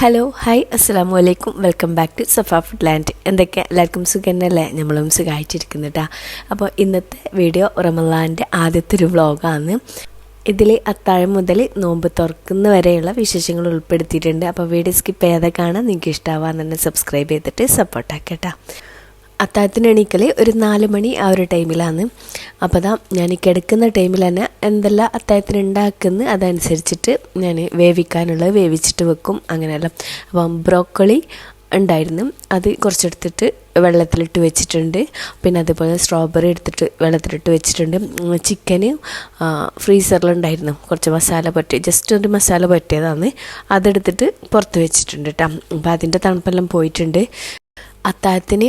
Hello hi അസ്സാം വലൈക്കും welcome back to Safa food land എന്തൊക്കെ? എല്ലാവർക്കും സുഖം തന്നെയല്ലേ നമ്മളും സുഖമായിട്ടിരിക്കുന്നു കേട്ടോ അപ്പോൾ ഇന്നത്തെ വീഡിയോ റമലാന്റെ ആദ്യത്തെ ഒരു വ്ളോഗാണ് ഇതിൽ അത്താഴം മുതൽ നോമ്പ് തുറക്കുന്ന വരെയുള്ള വിശേഷങ്ങൾ ഉൾപ്പെടുത്തിയിട്ടുണ്ട്. അപ്പോൾ വീഡിയോ സ്കിപ്പ് ചെയ്യാതെ കാണാൻ നിങ്ങൾക്ക് ഇഷ്ടമാവാൻ സബ്സ്ക്രൈബ് ചെയ്തിട്ട് സപ്പോർട്ടാക്കട്ടോ അത്താഴത്തിന് എണീക്കൽ ഒരു നാല് മണി ആ ഒരു ടൈമിലാണ്. അപ്പോൾ അതാ ഞാൻ കിടക്കുന്ന ടൈമിൽ തന്നെ എന്തെല്ലാം അത്താഴത്തിന് ഉണ്ടാക്കുന്നു അതനുസരിച്ചിട്ട് ഞാൻ വേവിക്കാനുള്ളത് വേവിച്ചിട്ട് വെക്കും. അങ്ങനെയല്ല. അപ്പം ബ്രോക്കോളി ഉണ്ടായിരുന്നു. അത് കുറച്ചെടുത്തിട്ട് വെള്ളത്തിലിട്ട് വെച്ചിട്ടുണ്ട്. പിന്നെ അതുപോലെ സ്ട്രോബെറി എടുത്തിട്ട് വെള്ളത്തിലിട്ട് വെച്ചിട്ടുണ്ട്. ചിക്കന് ഫ്രീസറിലുണ്ടായിരുന്നു. കുറച്ച് മസാല പറ്റി ജസ്റ്റ് ഒരു മസാല പറ്റിയതാണ്. അതെടുത്തിട്ട് പുറത്ത് വെച്ചിട്ടുണ്ട് കേട്ടോ അപ്പോൾ അതിന്റെ തണുപ്പെല്ലാം പോയിട്ടുണ്ട്. അത്താഴത്തിന്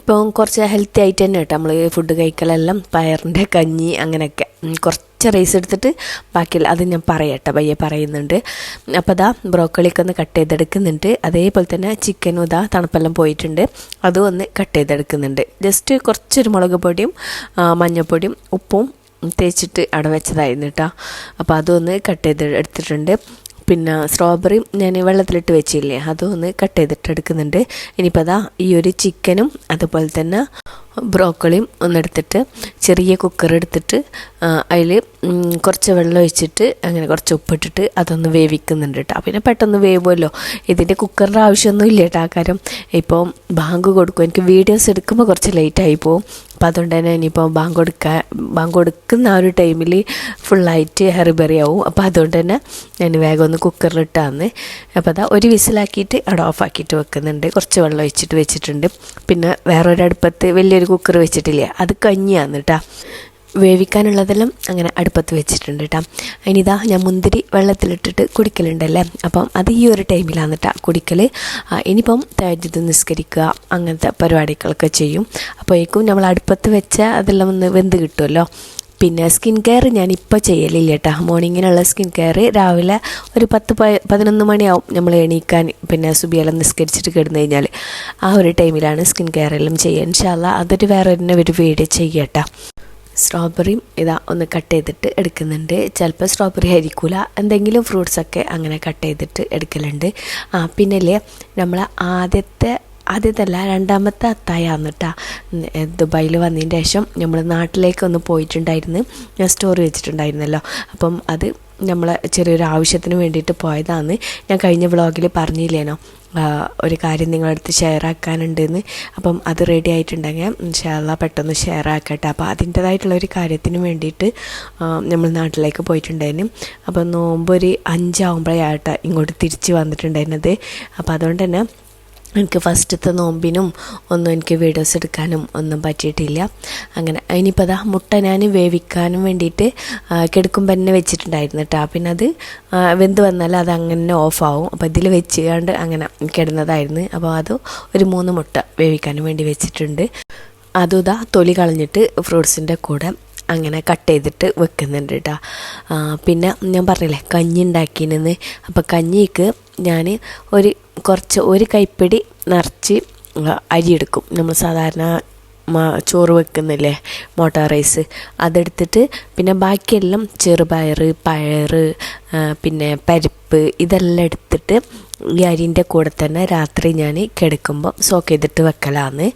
ഇപ്പം കുറച്ച് ഹെൽത്തി ആയിട്ട് തന്നെ കേട്ടോ. നമ്മൾ ഫുഡ് കഴിക്കലെല്ലാം പയറിന്റെ കഞ്ഞി അങ്ങനെയൊക്കെ. കുറച്ച് റൈസ് എടുത്തിട്ട് ബാക്കി അത് ഞാൻ പറയട്ടെ പയ്യെ പറയുന്നുണ്ട്. അപ്പോൾ അതാ ബ്രോക്കളിയൊക്കെ ഒന്ന് കട്ട് ചെയ്തെടുക്കുന്നുണ്ട്. അതേപോലെ തന്നെ ചിക്കനും ഇതാ തണുപ്പെല്ലാം പോയിട്ടുണ്ട്. അതും ഒന്ന് കട്ട് ചെയ്തെടുക്കുന്നുണ്ട്. ജസ്റ്റ് കുറച്ചൊരു മുളക് പൊടിയും മഞ്ഞൾപ്പൊടിയും ഉപ്പും തേച്ചിട്ട് അവിടെ വെച്ചതായിരുന്നു കേട്ടോ. അപ്പോൾ അതൊന്ന് കട്ട് ചെയ്ത് എടുത്തിട്ടുണ്ട്. പിന്നെ സ്ട്രോബെറി ഞാൻ വെള്ളത്തിലിട്ട് വെച്ചില്ലേ അതും ഒന്ന് കട്ട് ചെയ്തിട്ട് എടുക്കുന്നുണ്ട്. ഇനിയിപ്പോൾ അതാ ഈ ഒരു ചിക്കനും അതുപോലെ തന്നെ ബ്രോക്കോളിയും ഒന്നെടുത്തിട്ട് ചെറിയ കുക്കർ എടുത്തിട്ട് അതിൽ കുറച്ച് വെള്ളം ഒഴിച്ചിട്ട് അങ്ങനെ കുറച്ച് ഉപ്പിട്ടിട്ട് അതൊന്ന് വേവിക്കുന്നുണ്ട് കേട്ടോ. പിന്നെ പെട്ടെന്ന് വേവുമല്ലോ. ഇതിന്റെ കുക്കറിന്റെ ആവശ്യമൊന്നും ഇല്ല കേട്ടോ. കാര്യം ഇപ്പോൾ ബാങ്ക് കൊടുക്കും. എനിക്ക് വീഡിയോസ് എടുക്കുമ്പോൾ കുറച്ച് ലേറ്റായി പോകും അപ്പം അതുകൊണ്ട് തന്നെ ഇനിയിപ്പോൾ ബാങ്ക് കൊടുക്കാൻ ബാങ്ക് കൊടുക്കുന്ന ആ ഒരു ടൈമിൽ ഫുള്ളായിട്ട് ഹെറിബറി ആവും അപ്പോൾ അതുകൊണ്ട് തന്നെ ഞാൻ വേഗം ഒന്ന് കുക്കറിലിട്ടാന്ന് അപ്പോൾ അതാ ഒരു വിസിലാക്കിയിട്ട് അവിടെ ഓഫാക്കിയിട്ട് വെക്കുന്നുണ്ട്. കുറച്ച് വെള്ളം ഒഴിച്ചിട്ട് വെച്ചിട്ടുണ്ട്. പിന്നെ വേറൊരടുപ്പത്ത് വലിയൊരു കുക്കർ വെച്ചിട്ടില്ല? അത് കഞ്ഞിയാണ് കേട്ടോ വേവിക്കാനുള്ളതെല്ലാം അങ്ങനെ അടുപ്പത്ത് വെച്ചിട്ടുണ്ട് കേട്ടോ ഇനിതാ ഞാൻ മുന്തിരി വെള്ളത്തിലിട്ടിട്ട് കുടിക്കലുണ്ടല്ലേ? അപ്പം അത് ഈ ഒരു ടൈമിലാണ് കേട്ടോ കുടിക്കൽ ഇനിയിപ്പം തേജത് നിസ്കരിക്കുക അങ്ങനത്തെ പരിപാടികളൊക്കെ ചെയ്യും. അപ്പോഴേക്കും നമ്മൾ അടുപ്പത്ത് വെച്ച അതെല്ലാം ഒന്ന് വെന്ത് കിട്ടുമല്ലോ. പിന്നെ സ്കിൻ കെയർ ഞാൻ ഇപ്പോൾ ചെയ്യലില്ല കേട്ടോ മോർണിങ്ങിനുള്ള സ്കിൻ കെയർ രാവിലെ ഒരു പത്ത് പതിനൊന്ന് മണിയാവും നമ്മൾ എണീക്കാൻ. പിന്നെ സുബിയെല്ലാം നിസ്കരിച്ചിട്ട് കിടന്നു കഴിഞ്ഞാൽ ആ ഒരു ടൈമിലാണ് സ്കിൻ കെയർ എല്ലാം ചെയ്യുക. ഇൻഷാല്ല അതൊരു വേറെ തന്നെ ഒരു വീഡിയോ ചെയ്യട്ടോ. സ്ട്രോബെറിയും ഇതാ ഒന്ന് കട്ട് ചെയ്തിട്ട് എടുക്കുന്നുണ്ട്. ചിലപ്പോൾ സ്ട്രോബെറി ആയിരിക്കില്ല എന്തെങ്കിലും ഫ്രൂട്ട്സൊക്കെ അങ്ങനെ കട്ട് ചെയ്തിട്ട് എടുക്കലുണ്ട്. ആ പിന്നല്ലേ നമ്മൾ ആദ്യത്തെ ആദ്യത്തല്ല രണ്ടാമത്തെ അത്തായാന്ന് കേട്ടോ ദുബായിൽ വന്നതിന് ശേഷം നമ്മൾ നാട്ടിലേക്ക് ഒന്ന് പോയിട്ടുണ്ടായിരുന്നു. ഞാൻ സ്റ്റോറി വെച്ചിട്ടുണ്ടായിരുന്നല്ലോ. അപ്പം അത് നമ്മൾ ചെറിയൊരു ആവശ്യത്തിന് വേണ്ടിയിട്ട് പോയതാണ്. ഞാൻ കഴിഞ്ഞ വ്ളോഗിൽ പറഞ്ഞില്ലേനോ? ഒരു കാര്യം നിങ്ങളടുത്ത് ഷെയർ ആക്കാനുണ്ടെന്ന് അപ്പം അത് റെഡി ആയിട്ടുണ്ടെങ്കിൽ ഇൻഷാല്ല പെട്ടെന്ന് ഷെയർ ആക്കട്ടെ അപ്പോൾ അതിന്റേതായിട്ടുള്ള ഒരു കാര്യത്തിന് വേണ്ടിയിട്ട് നമ്മൾ നാട്ടിലേക്ക് പോയിട്ടുണ്ടായിരുന്നു. അപ്പം നോമ്പൊരു ആട്ടെ ഇങ്ങോട്ട് തിരിച്ച് വന്നിട്ടുണ്ടായിരുന്നത്. അപ്പോൾ അതുകൊണ്ട് തന്നെ എനിക്ക് ഫസ്റ്റത്തെ നോമ്പിനും ഒന്നും എനിക്ക് വീഡിയോസ് എടുക്കാനും ഒന്നും പറ്റിയിട്ടില്ല. അങ്ങനെ ഇനിയിപ്പോൾ അതാ മുട്ട ഞാൻ വേവിക്കാനും വേണ്ടിയിട്ട് കിടക്കുമ്പോൾ തന്നെ വെച്ചിട്ടുണ്ടായിരുന്നു കേട്ടോ പിന്നെ അത് വെന്ത് വന്നാൽ അത് അങ്ങനെ ഓഫാവും. അപ്പോൾ ഇതിൽ വെച്ചുകൊണ്ട് അങ്ങനെ കിടന്നതായിരുന്നു. അപ്പോൾ അത് ഒരു മൂന്ന് മുട്ട വേവിക്കാനും വേണ്ടി വെച്ചിട്ടുണ്ട്. അതും ഇതാ തൊലി കളഞ്ഞിട്ട് ഫ്രൂട്ട്സിന്റെ കൂടെ അങ്ങനെ കട്ട് ചെയ്തിട്ട് വെക്കുന്നുണ്ട് കേട്ടോ പിന്നെ ഞാൻ പറഞ്ഞില്ലേ കഞ്ഞി ഉണ്ടാക്കിനെന്ന് അപ്പോൾ കഞ്ഞിക്ക് ഞാൻ ഒരു കുറച്ച് ഒരു കൈപ്പിടി നിറച്ച് അരിയെടുക്കും. നമ്മൾ സാധാരണ ചോറ് വെക്കുന്നില്ലേ മോട്ട റൈസ്. അതെടുത്തിട്ട് പിന്നെ ബാക്കിയെല്ലാം ചെറുപയർ പയർ പിന്നെ പരിപ്പ് ഇതെല്ലാം എടുത്തിട്ട് ഈ അരിന്റെ കൂടെ തന്നെ രാത്രി ഞാൻ കിടക്കുമ്പോൾ സോക്ക് ചെയ്തിട്ട് വെക്കലാന്ന്.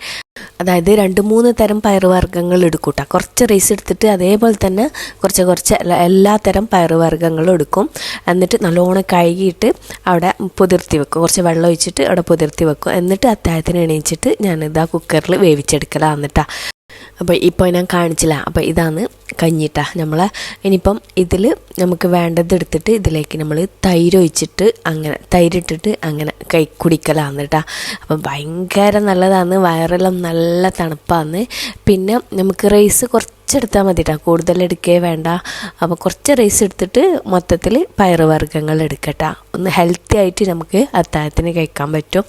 അതായത് രണ്ട് മൂന്ന് തരം പയറുവർഗങ്ങൾ എടുക്കൂട്ടാ. കുറച്ച് റൈസ് എടുത്തിട്ട് അതേപോലെ തന്നെ കുറച്ച് കുറച്ച് എല്ലാ തരം പയറുവർഗങ്ങളും എടുക്കും. എന്നിട്ട് നല്ലോണം കഴുകിയിട്ട് അവിടെ പുതിർത്തി വെക്കും. കുറച്ച് വെള്ളം ഒഴിച്ചിട്ട് അവിടെ പുതിർത്തി വെക്കും. എന്നിട്ട് അത്താഴത്തിന് എണീച്ചിട്ട് ഞാനിതാ കുക്കറിൽ വേവിച്ചെടുക്കലാന്നിട്ടാ. അപ്പോൾ ഇപ്പോൾ ഞാൻ കാണിച്ചില്ല. അപ്പോൾ ഇതാണ് കഞ്ഞിട്ട. നമ്മൾ ഇനിയിപ്പം ഇതിൽ നമുക്ക് വേണ്ടത് എടുത്തിട്ട് ഇതിലേക്ക് നമ്മൾ തൈര് ഒഴിച്ചിട്ട് അങ്ങനെ തൈരിട്ടിട്ട് അങ്ങനെ കൈ കുടിക്കലാന്ന് കേട്ടോ. അപ്പം ഭയങ്കര നല്ലതാണ് വയറെല്ലാം നല്ല തണുപ്പാണ് പിന്നെ നമുക്ക് റൈസ് കുറച്ചെടുത്താൽ മതി കേട്ടോ കൂടുതൽ എടുക്കേ വേണ്ട. അപ്പോൾ കുറച്ച് റൈസ് എടുത്തിട്ട് മൊത്തത്തിൽ പയറുവർഗങ്ങൾ എടുക്കട്ടോ. ഒന്ന് ഹെൽത്തി ആയിട്ട് നമുക്ക് അത്താഴത്തിന് കഴിക്കാൻ പറ്റും.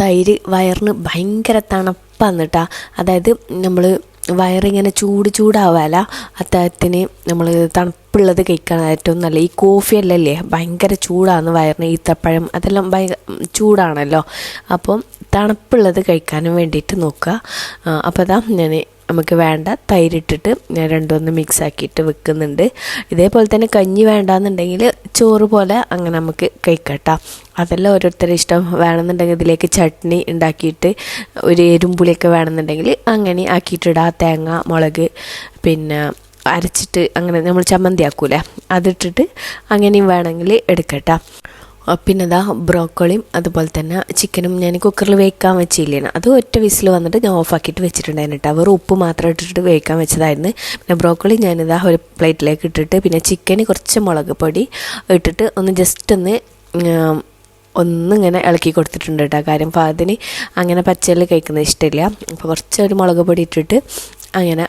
തൈര് വയറിന് ഭയങ്കര തണുപ്പാന്ന് കേട്ടോ. അതായത് നമ്മൾ വയറിങ്ങനെ ചൂട് ചൂടാവാല അത്താഴത്തിന് നമ്മൾ തണുപ്പുള്ളത് കഴിക്കാൻ ഏറ്റവും നല്ല ഈ കോഫി അല്ലല്ലേ? ഭയങ്കര ചൂടാണ് വയറിന്. ഈത്തപ്പഴം അതെല്ലാം ഭയങ്കര ചൂടാണല്ലോ. അപ്പം തണുപ്പുള്ളത് കഴിക്കാനും വേണ്ടിയിട്ട് നോക്കുക. അപ്പോൾ അതാ ഞാൻ നമുക്ക് വേണ്ട തൈരിട്ടിട്ട് ഞാൻ രണ്ടൊന്ന് മിക്സ് ആക്കിയിട്ട് വെക്കുന്നുണ്ട്. ഇതേപോലെ തന്നെ കഞ്ഞി വേണ്ടാന്നുണ്ടെങ്കിൽ ചോറ് പോലെ അങ്ങനെ നമുക്ക് കഴിക്കട്ടാം. അതെല്ലാം ഓരോരുത്തരുടെ ഇഷ്ടം. വേണമെന്നുണ്ടെങ്കിൽ ഇതിലേക്ക് ചട്നി ഉണ്ടാക്കിയിട്ട് ഒരു എരുമ്പുളിയൊക്കെ വേണമെന്നുണ്ടെങ്കിൽ അങ്ങനെ ആക്കിയിട്ടിടാം. തേങ്ങ മുളക് പിന്നെ അരച്ചിട്ട് അങ്ങനെ നമ്മൾ ചമ്മന്തി ആക്കൂലേ? അതിട്ടിട്ട് അങ്ങനെയും വേണമെങ്കിൽ എടുക്കട്ടാ. പിന്നെ ഇതാ ബ്രോക്കോളിയും അതുപോലെ തന്നെ ചിക്കനും ഞാൻ കുക്കറിൽ വേവിക്കാൻ വെച്ചില്ലേന് അത് ഒറ്റ വിസിൽ വന്നിട്ട് ഞാൻ ഓഫാക്കിയിട്ട് വെച്ചിട്ടുണ്ടായിരുന്നു കേട്ടോ. വെറും ഉപ്പ് മാത്രം ഇട്ടിട്ട് വേവിക്കാൻ വെച്ചതായിരുന്നു. പിന്നെ ബ്രോക്കോളി ഞാനിതാ ഒരു പ്ലേറ്റിലേക്ക് ഇട്ടിട്ട് പിന്നെ ചിക്കന് കുറച്ച് മുളക് പൊടി ഇട്ടിട്ട് ഒന്ന് ജസ്റ്റ് ഒന്ന് ഒന്നിങ്ങനെ ഇളക്കി കൊടുത്തിട്ടുണ്ട് കേട്ടോ. കാര്യം ഫാദിന് അങ്ങനെ പച്ചയിൽ കഴിക്കുന്നത് ഇഷ്ടമില്ല. അപ്പോൾ കുറച്ച് ഒരു മുളക് പൊടി ഇട്ടിട്ട് അങ്ങനെ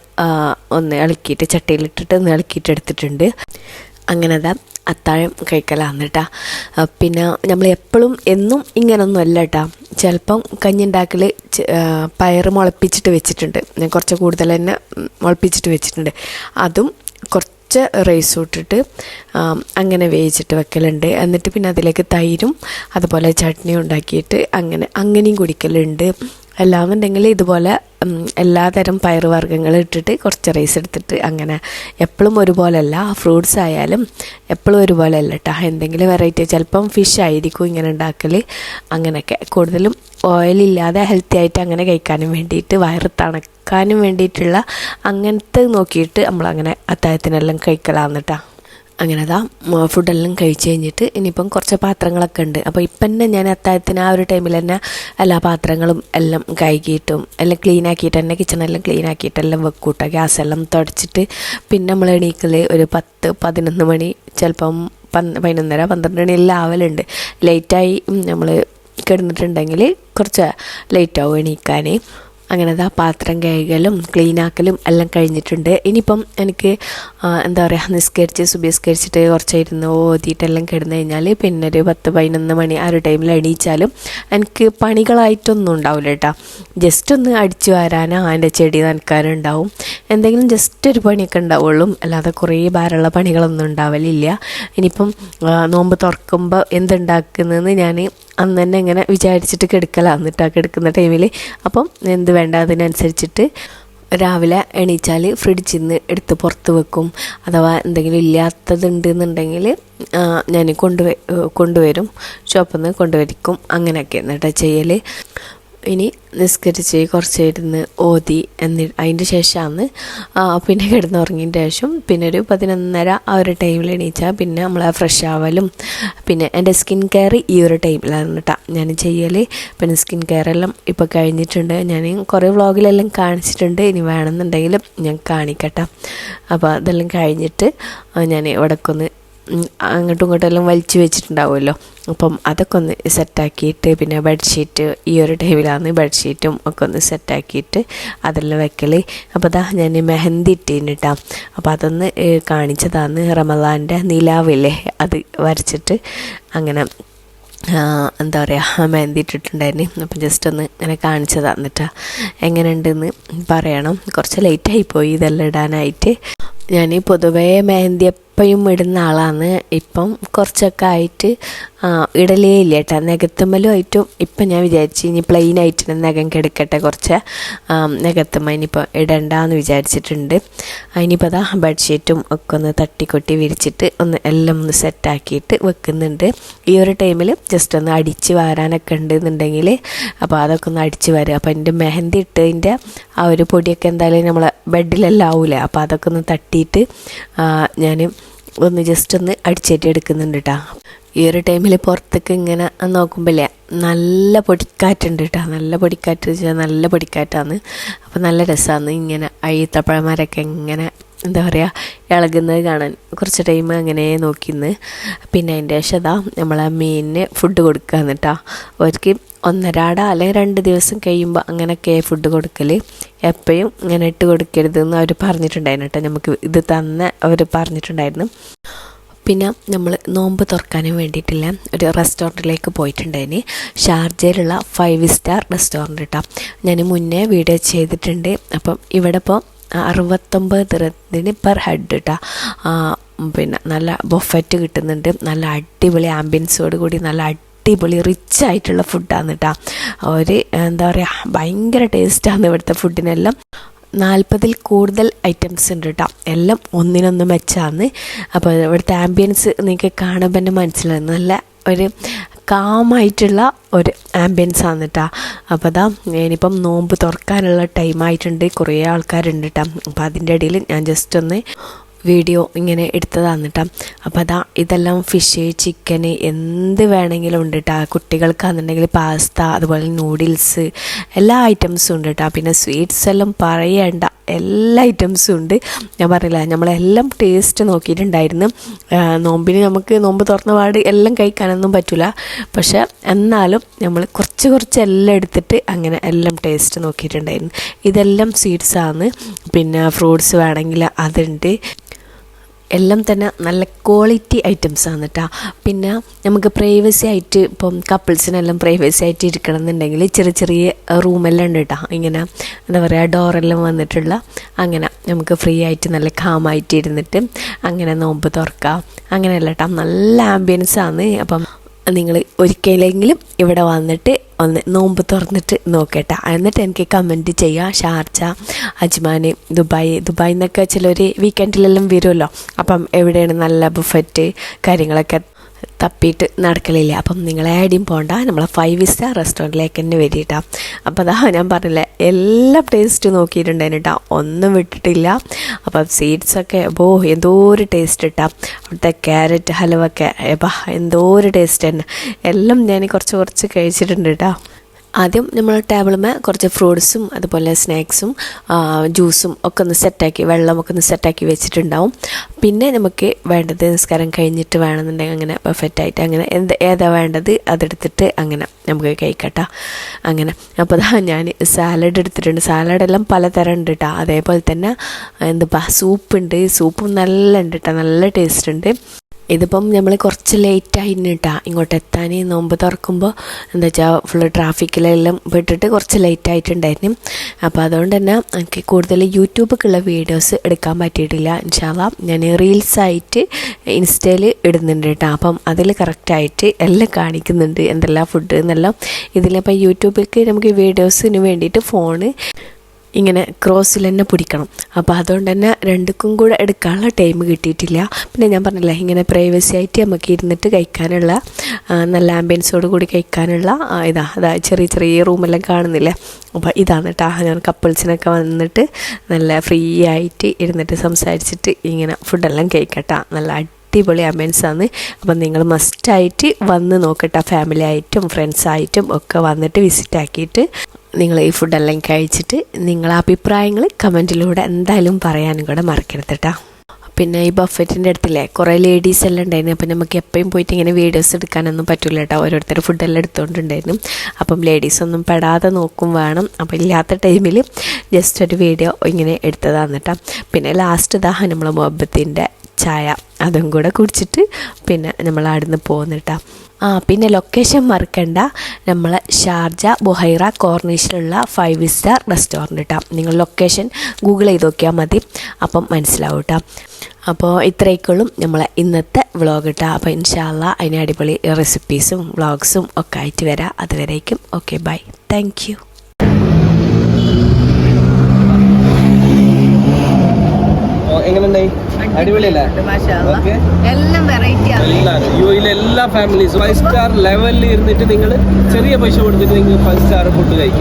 ഒന്ന് ഇളക്കിയിട്ട് ചട്ടിയിലിട്ടിട്ട് ഒന്ന് ഇളക്കിയിട്ട് എടുത്തിട്ടുണ്ട്. അങ്ങനെ അതാ അത്താഴം കഴിക്കലാന്ന് കേട്ടാ പിന്നെ നമ്മൾ എപ്പോഴും എന്നും ഇങ്ങനൊന്നും അല്ല കേട്ടാ ചിലപ്പം കഞ്ഞി ഉണ്ടാക്കൽ പയർ മുളപ്പിച്ചിട്ട് വെച്ചിട്ടുണ്ട്. ഞാൻ കുറച്ച് കൂടുതൽ തന്നെ മുളപ്പിച്ചിട്ട് വെച്ചിട്ടുണ്ട്. അതും കുറച്ച് റൈസ് ഇട്ടിട്ട് അങ്ങനെ വേവിച്ചിട്ട് വെക്കലുണ്ട്. എന്നിട്ട് പിന്നെ അതിലേക്ക് തൈരും അതുപോലെ ചട്നി ഉണ്ടാക്കിയിട്ട് അങ്ങനെ അങ്ങനെയും കുടിക്കലുണ്ട്. അല്ലാന്നുണ്ടെങ്കിൽ ഇതുപോലെ എല്ലാതരം പയറുവർഗങ്ങൾ ഇട്ടിട്ട് കുറച്ച് റൈസ് എടുത്തിട്ട് അങ്ങനെ എപ്പോഴും ഒരുപോലെയല്ല. ഫ്രൂട്ട്സ് ആയാലും എപ്പോഴും ഒരുപോലെ അല്ല കേട്ടോ എന്തെങ്കിലും വെറൈറ്റി ചിലപ്പം ഫിഷ് ആയിരിക്കും ഇങ്ങനെ ഉണ്ടാക്കൽ അങ്ങനെയൊക്കെ. കൂടുതലും ഓയിലില്ലാതെ ഹെൽത്തി ആയിട്ട് അങ്ങനെ കഴിക്കാനും വേണ്ടിയിട്ട് വയറ് തണുക്കാനും വേണ്ടിയിട്ടുള്ള അങ്ങനത്തെ നോക്കിയിട്ട് നമ്മളങ്ങനെ അത്താഴത്തിനെല്ലാം കഴിക്കലാന്ന് കേട്ടോ അങ്ങനെ അതാ ഫുഡെല്ലാം കഴിച്ച് കഴിഞ്ഞിട്ട് ഇനിയിപ്പം കുറച്ച് പാത്രങ്ങളൊക്കെ ഉണ്ട്. അപ്പോൾ ഇപ്പം തന്നെ ഞാൻ അത്താഴത്തിന് ആ ഒരു ടൈമിൽ തന്നെ എല്ലാ പാത്രങ്ങളും എല്ലാം കഴുകിയിട്ടും എല്ലാം ക്ലീൻ ആക്കിയിട്ട് തന്നെ കിച്ചണെല്ലാം ക്ലീൻ ആക്കിയിട്ട് എല്ലാം വെക്കൂട്ടോ ഗ്യാസ് എല്ലാം തുടച്ചിട്ട് പിന്നെ നമ്മൾ എണീക്കൽ ഒരു പത്ത് പതിനൊന്ന് മണി ചിലപ്പം പന്ത് പതിനൊന്നര പന്ത്രണ്ട് മണി എല്ലാം ആവലുണ്ട്. ലേറ്റായി നമ്മൾ കിടന്നിട്ടുണ്ടെങ്കിൽ കുറച്ച് ലേറ്റാവും എണീക്കാൻ അങ്ങനെ ആ പാത്രം കഴുകലും ക്ലീനാക്കലും എല്ലാം കഴിഞ്ഞിട്ടുണ്ട്. ഇനിയിപ്പം എനിക്ക് എന്താ പറയുക നിസ്കരിച്ച് സുബിസ്കരിച്ചിട്ട് കുറച്ചായിരുന്നു ഓതിയിട്ടെല്ലാം കിടന്നു കഴിഞ്ഞാൽ പിന്നെ ഒരു പത്ത് പതിനൊന്ന് മണി ആ ഒരു ടൈമിൽ എണീച്ചാലും എനിക്ക് പണികളായിട്ടൊന്നും ഉണ്ടാവില്ല കേട്ടോ ജസ്റ്റ് ഒന്ന് അടിച്ചു വരാനോ അതിന്റെ ചെടി നനക്കാനുണ്ടാവും എന്തെങ്കിലും ജസ്റ്റ് ഒരു പണിയൊക്കെ ഉണ്ടാവുള്ളൂ. അല്ലാതെ കുറേ ഭാരമുള്ള പണികളൊന്നും ഉണ്ടാവലില്ല. ഇനിയിപ്പം നോമ്പ് തുറക്കുമ്പോൾ എന്തുണ്ടാക്കുന്നതെന്ന് ഞാൻ അന്ന് തന്നെ ഇങ്ങനെ വിചാരിച്ചിട്ട് കിടക്കലാണ് എന്നിട്ട് കിടക്കുന്ന ടൈമിൽ അപ്പം എന്ത് വേണ്ട അതിനനുസരിച്ചിട്ട് രാവിലെ എണീച്ചാൽ ഫ്രിഡ്ജിൽ നിന്ന് എടുത്ത് പുറത്ത് വെക്കും. അഥവാ എന്തെങ്കിലും ഇല്ലാത്തതുണ്ട് എന്നുണ്ടെങ്കിൽ ഞാൻ കൊണ്ടുവ കൊണ്ടുവരും. ഷോപ്പിൽ നിന്ന് കൊണ്ടുവരിക്കും. അങ്ങനെയൊക്കെ എന്നിട്ട് ചെയ്യൽ ഇനി നിസ്കരിച്ച് കുറച്ച് ഇരുന്ന് ഓതി എന്നി അതിന്റെ ശേഷമാണ് പിന്നെ കിടന്നുറങ്ങിയതിന്റെ ശേഷം പിന്നെ ഒരു പതിനൊന്നര ആ ഒരു ടൈമിൽ എണീച്ചാൽ പിന്നെ നമ്മൾ ഫ്രഷ് ആവലും. പിന്നെ എന്റെ സ്കിൻ കെയർ ഈ ഒരു ടൈമിലാണ് കേട്ടോ ഞാൻ ചെയ്യൽ പിന്നെ സ്കിൻ കെയർ എല്ലാം കഴിഞ്ഞിട്ടുണ്ട്. ഞാൻ കുറേ വ്ളോഗിലെല്ലാം കാണിച്ചിട്ടുണ്ട്. ഇനി വേണമെന്നുണ്ടെങ്കിലും ഞാൻ കാണിക്കട്ടെ. അപ്പോൾ അതെല്ലാം കഴിഞ്ഞിട്ട് ഞാൻ ഇവിടേക്കൊന്ന് അങ്ങോട്ടും ഇങ്ങോട്ടും എല്ലാം വലിച്ചു വെച്ചിട്ടുണ്ടാവുമല്ലോ. അപ്പം അതൊക്കെ ഒന്ന് സെറ്റാക്കിയിട്ട് പിന്നെ ബെഡ്ഷീറ്റ് ഈ ഒരു ടൈമിലാണ് ബെഡ്ഷീറ്റും ഒക്കെ ഒന്ന് സെറ്റാക്കിയിട്ട് അതെല്ലാം വെക്കൽ അപ്പോൾ അതാ ഞാൻ മെഹന്തി ഇട്ടിട്ടാ അപ്പോൾ അതൊന്ന് കാണിച്ചതാണ് റമദാന്റെ നിലാവില്ലേ അത് വരച്ചിട്ട് അങ്ങനെ എന്താ പറയുക മെഹന്തി ഇട്ടിട്ടുണ്ടായിരുന്നു അപ്പം ജസ്റ്റ് ഒന്ന് ഇങ്ങനെ കാണിച്ചു എങ്ങനെയുണ്ടെന്ന് പറയണം. കുറച്ച് ലേറ്റായി പോയി ഇതെല്ലാം ഇടാനായിട്ട്. ഞാൻ പൊതുവേ മെഹന്തി എപ്പോഴും ഇടുന്ന ആളാണ്. ഇപ്പം കുറച്ചൊക്കെ ആയിട്ട് ഇടലേ ഇല്ല കേട്ടോ. നികത്തുമ്മലും ആയിട്ടും ഇപ്പം ഞാൻ വിചാരിച്ചു ഇനി പ്ലെയിൻ ആയിട്ട് നഖം കിടക്കട്ടെ കുറച്ച്. നികത്തുമ്മ ഇനിയിപ്പോൾ ഇടണ്ടെന്ന് വിചാരിച്ചിട്ടുണ്ട്. ഇനിയിപ്പോൾ അതാ ബെഡ്ഷീറ്റും ഒക്കെ ഒന്ന് തട്ടിക്കൊട്ടി വിരിച്ചിട്ട് ഒന്ന് എല്ലാം ഒന്ന് സെറ്റാക്കിയിട്ട് വെക്കുന്നുണ്ട്. ഈ ഒരു ടൈമിൽ ജസ്റ്റ് ഒന്ന് അടിച്ച് വാരാനൊക്കെ ഉണ്ടെന്നുണ്ടെങ്കിൽ അപ്പോൾ അതൊക്കെ ഒന്ന് അടിച്ച് വരും അപ്പോൾ എന്റെ മെഹന്തി ഇട്ടതിന്റെ ആ ഒരു പൊടിയൊക്കെ എന്തായാലും നമ്മളെ ബെഡിലെല്ലാം ആവില്ല അപ്പോൾ അതൊക്കെ ഒന്ന് തട്ടിയിട്ട് ഞാൻ ഒന്ന് ജസ്റ്റ് ഒന്ന് അടിച്ചേറ്റി എടുക്കുന്നുണ്ട് കേട്ടോ ഈ ഒരു ടൈമിൽ പുറത്തേക്ക് ഇങ്ങനെ നോക്കുമ്പോഴേ നല്ല പൊടിക്കാറ്റുണ്ട് കേട്ടോ നല്ല പൊടിക്കാറ്റ് വെച്ചാൽ നല്ല പൊടിക്കാറ്റാണ് അപ്പോൾ നല്ല രസമാണ് ഇങ്ങനെ അയ്യത്തപ്പഴമാരൊക്കെ ഇങ്ങനെ എന്താ പറയുക ഇളകുന്നത് കാണാൻ. കുറച്ച് ടൈം അങ്ങനെ നോക്കിന്ന്. പിന്നെ അതിന്റെ ശേഷം അതാ നമ്മളെ മീനിന് ഫുഡ് കൊടുക്കുക എന്നിട്ടാ അവർക്ക് ഒന്നരാട അല്ലെങ്കിൽ രണ്ട് ദിവസം കഴിയുമ്പോൾ അങ്ങനെയൊക്കെ ഫുഡ് കൊടുക്കൽ എപ്പോഴും ഇങ്ങനെ ഇട്ട് കൊടുക്കരുത് എന്ന് അവർ പറഞ്ഞിട്ടുണ്ടായിരുന്നു കേട്ടോ. നമുക്ക് ഇത് തന്നെ അവർ പറഞ്ഞിട്ടുണ്ടായിരുന്നു. പിന്നെ നമ്മൾ നോമ്പ് തുറക്കാനും വേണ്ടിയിട്ടില്ല. ഒരു റെസ്റ്റോറന്റിലേക്ക് പോയിട്ടുണ്ടായിന്. ഷാർജയിലുള്ള ഫൈവ് സ്റ്റാർ റെസ്റ്റോറന്റ് കേട്ടോ ഞാൻ മുന്നേ വീഡിയോ ചെയ്തിട്ടുണ്ട്. അപ്പം ഇവിടെ ഇപ്പോൾ അറുപത്തൊമ്പത് ദിനത്തിന് പെർ ഹെഡ് കേട്ടോ പിന്നെ നല്ല ബൊഫറ്റ് കിട്ടുന്നുണ്ട്. നല്ല അടിപൊളി ആംബിയൻസോട് കൂടി നല്ല അടിപൊളി റിച്ച് ആയിട്ടുള്ള ഫുഡാണ് കേട്ടോ ഒരു എന്താ പറയുക ഭയങ്കര ടേസ്റ്റാണ് ഇവിടുത്തെ ഫുഡിനെല്ലാം നാൽപ്പതിൽ കൂടുതൽ ഐറ്റംസ് ഉണ്ട് കേട്ടോ എല്ലാം ഒന്നിനൊന്ന് മെച്ചാന്ന് അപ്പോൾ ഇവിടുത്തെ ആംബിയൻസ് നിങ്ങൾക്ക് കാണുമ്പോൾ തന്നെ മനസ്സിലായി നല്ല ഒരു കാമായിട്ടുള്ള ഒരു ആംബിയൻസ് ആണ് കേട്ടോ അപ്പോൾ അതാ ഇനിയിപ്പം നോമ്പ് തുറക്കാനുള്ള ടൈം ആയിട്ടുണ്ട്. കുറേ ആൾക്കാരുണ്ട് കേട്ടോ അപ്പോൾ അതിന്റെ ഇടയിൽ ഞാൻ ജസ്റ്റ് ഒന്ന് വീഡിയോ ഇങ്ങനെ എടുത്തതാണ് കേട്ടോ അപ്പോൾ അതാ ഇതെല്ലാം ഫിഷ് ചിക്കന് എന്ത് വേണമെങ്കിലും ഉണ്ട് കേട്ടോ കുട്ടികൾക്കാണെന്നുണ്ടെങ്കിൽ പാസ്ത അതുപോലെ നൂഡിൽസ് എല്ലാ ഐറ്റംസും ഉണ്ട് കേട്ടോ പിന്നെ സ്വീറ്റ്സ് എല്ലാം പറയണ്ട എല്ലാ ഐറ്റംസും ഉണ്ട്. ഞാൻ പറഞ്ഞില്ല നമ്മളെല്ലാം ടേസ്റ്റ് നോക്കിയിട്ടുണ്ടായിരുന്നു. നോമ്പിന് നമുക്ക് നോമ്പ് തുറന്ന പാട് എല്ലാം കഴിക്കാനൊന്നും പറ്റില്ല പക്ഷേ എന്നാലും നമ്മൾ കുറച്ച് കുറച്ച് എല്ലാം എടുത്തിട്ട് അങ്ങനെ എല്ലാം ടേസ്റ്റ് നോക്കിയിട്ടുണ്ടായിരുന്നു. ഇതെല്ലാം സ്വീറ്റ്സാണ് പിന്നെ ഫ്രൂട്ട്സ് വേണമെങ്കിൽ അതുണ്ട്. എല്ലാം തന്നെ നല്ല ക്വാളിറ്റി ഐറ്റംസ് ആണ് കേട്ടോ പിന്നെ നമുക്ക് പ്രൈവസി ആയിട്ട് ഇപ്പം കപ്പിൾസിനെല്ലാം പ്രൈവസി ആയിട്ട് ഇരിക്കണം എന്നുണ്ടെങ്കിൽ ചെറിയ ചെറിയ റൂമെല്ലാം ഉണ്ട് കേട്ടോ ഇങ്ങനെ എന്താ പറയുക ഡോറെല്ലാം വന്നിട്ടുള്ള അങ്ങനെ നമുക്ക് ഫ്രീ ആയിട്ട് നല്ല കാമായിട്ട് ഇരുന്നിട്ട് അങ്ങനെ നോമ്പ് തുറക്കാം. അങ്ങനെയല്ല കേട്ടോ നല്ല ആംബിയൻസ് ആണ്. അപ്പം നിങ്ങൾ ഒരിക്കലെങ്കിലും ഇവിടെ വന്നിട്ട് ഒന്ന് നോമ്പ് തുറന്നിട്ട് നോക്കട്ടെ. എന്നിട്ട് എനിക്ക് കമന്റ് ചെയ്യുക ഷാർജ അജ്മാൻ ദുബായ്. ദുബായ് എന്നൊക്കെ ചിലർ വീക്കെൻഡിലെല്ലാം വരുമല്ലോ അപ്പം എവിടെയാണ് നല്ല ബുഫറ്റ് കാര്യങ്ങളൊക്കെ? തപ്പിയിട്ട് നടക്കലില്ല. അപ്പം നിങ്ങളെ ആടിയും പോകണ്ട നമ്മളെ ഫൈവ് സ്റ്റാർ റെസ്റ്റോറന്റിലേക്ക് തന്നെ വരിട്ടാ. അപ്പോൾ അതാ ഞാൻ പറഞ്ഞില്ല എല്ലാ ടേസ്റ്റ് നോക്കിയിട്ടുണ്ടായിരുന്നു കേട്ടോ ഒന്നും വിട്ടിട്ടില്ല. അപ്പം സീഡ്സൊക്കെ ഓ എന്തോ ഒരു ടേസ്റ്റ് ഇട്ടാ. അവിടുത്തെ ക്യാരറ്റ് ഹലവൊക്കെ എബാ എന്തോ ഒരു ടേസ്റ്റ് തന്നെ. എല്ലാം ഞാൻ കുറച്ച് കുറച്ച് കഴിച്ചിട്ടുണ്ട് കേട്ടോ ആദ്യം നമ്മൾ ടേബിളുമേ കുറച്ച് ഫ്രൂട്ട്സും അതുപോലെ സ്നാക്സും ജ്യൂസും ഒക്കെ ഒന്ന് സെറ്റാക്കി വെള്ളമൊക്കെ ഒന്ന് സെറ്റാക്കി വെച്ചിട്ടുണ്ടാവും. പിന്നെ നമുക്ക് വേണ്ടത് നിസ്കാരം കഴിഞ്ഞിട്ട് വേണമെന്നുണ്ടെങ്കിൽ അങ്ങനെ പെർഫെക്റ്റ് ആയിട്ട് അങ്ങനെ എന്ത് ഏതാ വേണ്ടത് അതെടുത്തിട്ട് അങ്ങനെ നമുക്ക് കഴിക്കട്ടോ അങ്ങനെ. അപ്പോൾ അതാ ഞാൻ സാലഡ് എടുത്തിട്ടുണ്ട്. സാലഡെല്ലാം പലതരം ഉണ്ട് കേട്ടോ അതേപോലെ തന്നെ എന്താ സൂപ്പ് ഉണ്ട്. സൂപ്പും നല്ല ഉണ്ട് കേട്ടോ നല്ല ടേസ്റ്റ് ഉണ്ട്. ഇതിപ്പം നമ്മൾ കുറച്ച് ലേറ്റായി കേട്ടാ ഇങ്ങോട്ട് എത്താൻ നോമ്പ് തുറക്കുമ്പോൾ എന്താ വെച്ചാൽ ഫുള്ള് ട്രാഫിക്കിലെല്ലാം പെട്ടിട്ട് കുറച്ച് ലേറ്റ് ആയിട്ടുണ്ടായിരുന്നു അപ്പോൾ അതുകൊണ്ട് തന്നെ എനിക്ക് കൂടുതൽ യൂട്യൂബൊക്കെയുള്ള വീഡിയോസ് എടുക്കാൻ പറ്റിയിട്ടില്ല. ഇൻഷാല്ല ഞാൻ റീൽസായിട്ട് ഇൻസ്റ്റയിൽ ഇടുന്നുണ്ട് കേട്ടോ അപ്പം അതിൽ കറക്റ്റായിട്ട് എല്ലാം കാണിക്കുന്നുണ്ട്. എന്തെല്ലാം ഫുഡ് എന്നെല്ലാം. ഇതിലിപ്പോൾ യൂട്യൂബിലേക്ക് നമുക്ക് വീഡിയോസിന് വേണ്ടിയിട്ട് ഫോണ് ഇങ്ങനെ ക്രോസിൽ തന്നെ പിടിക്കണം. അപ്പോൾ അതുകൊണ്ട് തന്നെ രണ്ടുക്കും കൂടെ എടുക്കാനുള്ള ടൈം കിട്ടിയിട്ടില്ല. പിന്നെ ഞാൻ പറഞ്ഞില്ല ഇങ്ങനെ പ്രൈവസി ആയിട്ട് നമുക്ക് ഇരുന്നിട്ട് കഴിക്കാനുള്ള നല്ല ആംബിയൻസോട് കൂടി കഴിക്കാനുള്ള ഇതാ അതാ ചെറിയ ചെറിയ റൂമെല്ലാം കാണുന്നില്ലേ? അപ്പോൾ ഇതാണ് കേട്ടോ ഞാൻ കപ്പിൾസിനൊക്കെ വന്നിട്ട് നല്ല ഫ്രീ ആയിട്ട് ഇരുന്നിട്ട് സംസാരിച്ചിട്ട് ഇങ്ങനെ ഫുഡെല്ലാം കഴിക്കട്ടോ. നല്ല അടിപൊളി ആണ്. അപ്പം നിങ്ങൾ മസ്റ്റായിട്ട് വന്ന് നോക്കട്ടെ ഫാമിലി ആയിട്ടും ഫ്രണ്ട്സായിട്ടും ഒക്കെ വന്നിട്ട് വിസിറ്റ് ആക്കിയിട്ട് നിങ്ങൾ ഈ ഫുഡെല്ലാം കഴിച്ചിട്ട് നിങ്ങളെ അഭിപ്രായങ്ങൾ കമന്റിലൂടെ എന്തായാലും പറയാനും കൂടെ മറക്കരുത് കേട്ടോ പിന്നെ ഈ ബഫറ്റിന്റെ അടുത്തില്ലേ കുറേ ലേഡീസ് എല്ലാം ഉണ്ടായിരുന്നു. അപ്പം നമുക്ക് എപ്പോഴും പോയിട്ട് ഇങ്ങനെ വീഡിയോസ് എടുക്കാനൊന്നും പറ്റില്ല കേട്ടോ ഓരോരുത്തർ ഫുഡെല്ലാം എടുത്തുകൊണ്ടുണ്ടായിരുന്നു അപ്പം ലേഡീസ് ഒന്നും പെടാതെ നോക്കും വേണം. അപ്പം ഇല്ലാത്ത ടൈമിൽ ജസ്റ്റ് ഒരു വീഡിയോ ഇങ്ങനെ എടുത്തതാണ് പിന്നെ ലാസ്റ്റ് ഇതാ നമ്മളെ മുഹബത്തിന്റെ ചായ അതും കൂടെ കുടിച്ചിട്ട് പിന്നെ നമ്മൾ അവിടുന്ന് പോകുന്നിട്ടാ ആ പിന്നെ ലൊക്കേഷൻ മറക്കണ്ട. നമ്മൾ ഷാർജ ബുഹൈറ കോർണിഷിലുള്ള ഫൈവ് സ്റ്റാർ റെസ്റ്റോറന്റ് കേട്ടോ നിങ്ങൾ ലൊക്കേഷൻ ഗൂഗിൾ ചെയ്ത് നോക്കിയാൽ മതി. അപ്പം മനസ്സിലാവും കേട്ടോ അപ്പോൾ ഇത്രയൊക്കെയുള്ളൂ നമ്മളെ ഇന്നത്തെ വ്ളോഗ് കേട്ടോ അപ്പോൾ ഇൻഷാല്ല അതിന് അടിപൊളി റെസിപ്പീസും വ്ളോഗ്സും ഒക്കെ ആയിട്ട് വരാം. അതുവരേക്കും ഓക്കെ ബൈ താങ്ക് എങ്ങനെയുണ്ടായി? അടിപൊളിയല്ലേ? എല്ലാം വെറൈറ്റി എല്ലാവരും എല്ലാ ഫാമിലീസും ഫൈവ് സ്റ്റാർ ലെവലിൽ ഇരുന്നിട്ട് നിങ്ങൾ ചെറിയ പൈസ കൊടുത്തിട്ട് നിങ്ങൾ ഫൈവ് സ്റ്റാർ ഫുഡ് കഴിക്കാം.